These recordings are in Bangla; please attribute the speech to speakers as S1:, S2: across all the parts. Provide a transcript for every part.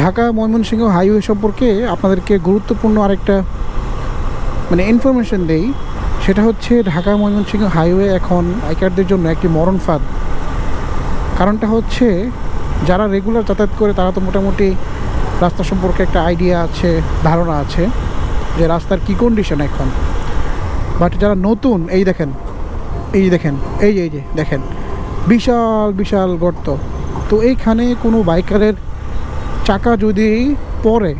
S1: ঢাকা ময়মনসিংহ হাইওয়ে সম্পর্কে আপনাদেরকে গুরুত্বপূর্ণ আরেকটা মানে ইনফরমেশন দেই। সেটা হচ্ছে ঢাকা ময়মনসিংহ হাইওয়ে এখন বাইকারদের জন্য একটি মরণ ফাঁদ। কারণটা হচ্ছে যারা রেগুলার যাতায়াত করে, তারা তো মোটামুটি রাস্তা সম্পর্কে একটা আইডিয়া আছে, ধারণা আছে যে রাস্তার কী কন্ডিশন এখন। বাট যারা নতুন, এই দেখেন এই দেখেন, এই এই যে দেখেন, বিশাল বিশাল গর্ত। তো এইখানে কোনো বাইকারের চাকা যদি পরে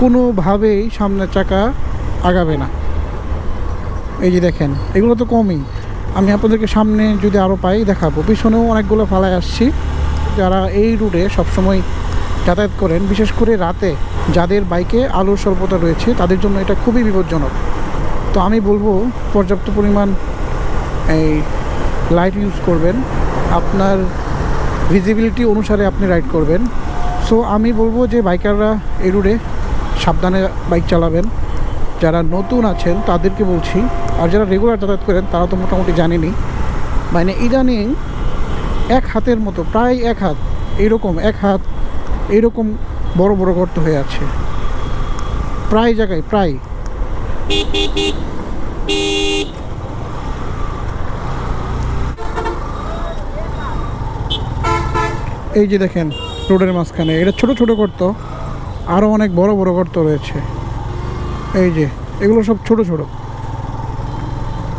S1: কোনোভাবেই সামনের চাকা আগাবে না। এই যে দেখেন, এগুলো তো কমই। আমি আপনাদেরকে সামনে যদি আরও পাই, দেখাবো। পিছনেও অনেকগুলো ফালায় আসছি। যারা এই রুটে সবসময় যাতায়াত করেন, বিশেষ করে রাতে যাদের বাইকে আলোর স্বল্পতা রয়েছে, তাদের জন্য এটা খুবই বিপজ্জনক। তো আমি বলব, পর্যাপ্ত পরিমাণ এই লাইট ইউজ করবেন। আপনার ভিজিবিলিটি অনুসারে আপনি রাইড করবেন। সো আমি বলব যে বাইকাররা এই রুটে সাবধানে বাইক চালাবেন। যারা নতুন আছেন, তাদেরকে বলছি, আর যারা রেগুলার যাতায়াত করেন, তারা তো মোটামুটি জানেনি মানে ইদানিং এক হাতের মতো, প্রায় এক হাত এইরকম এক হাত এইরকম বড় বড় গর্ত হয়ে আছে। প্রায় জায়গায়, প্রায়। এই যে দেখেন রোডের মাঝখানে। এটা ছোট ছোট গর্ত আরও অনেক বড় বড় গর্ত রয়েছে। এই যে, এগুলো সব ছোট ছোট।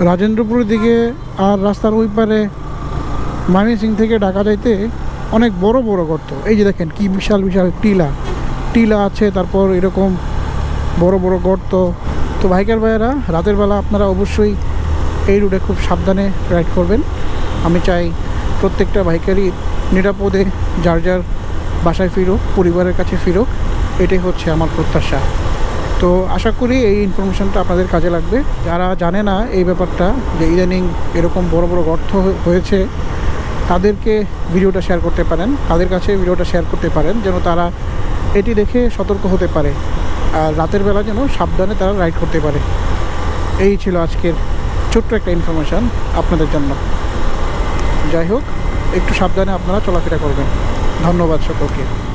S1: রাজেন্দ্রপুরের দিকে আর রাস্তার ওই পারে ময়মনসিং থেকে ঢাকা যাইতে অনেক বড় বড় গর্ত এই যে দেখেন, কি বিশাল বিশাল টিলা। টিলা আছে, তারপর এরকম বড় বড় গর্ত। তো বাইকার ভাইয়েরা, রাতের বেলা আপনারা অবশ্যই এই রুটে খুব সাবধানে রাইড করবেন। আমি চাই প্রত্যেকটা বাইকারই নিরাপদে, যার যার বাসায় ফিরুক, পরিবারের কাছে ফিরুক, এটাই হচ্ছে আমার প্রত্যাশা। তো আশা করি এই ইনফরমেশনটা আপনাদের কাজে লাগবে। যারা জানে না এই ব্যাপারটা, যে ইদানিং এরকম বড় বড় গর্ত হয়েছে, তাদেরকে ভিডিওটা শেয়ার করতে পারেন। তাদের কাছে ভিডিওটা শেয়ার করতে পারেন, যেন তারা এটি দেখে সতর্ক হতে পারে। আর রাতের বেলা যেন সাবধানে তারা রাইড করতে পারে। এই ছিল আজকের ছোট্ট একটা ইনফরমেশান আপনাদের জন্য। যাই হোক, একটু সাবধানে আপনারা চলাফেরা করবেন। ধন্যবাদ সকলকে।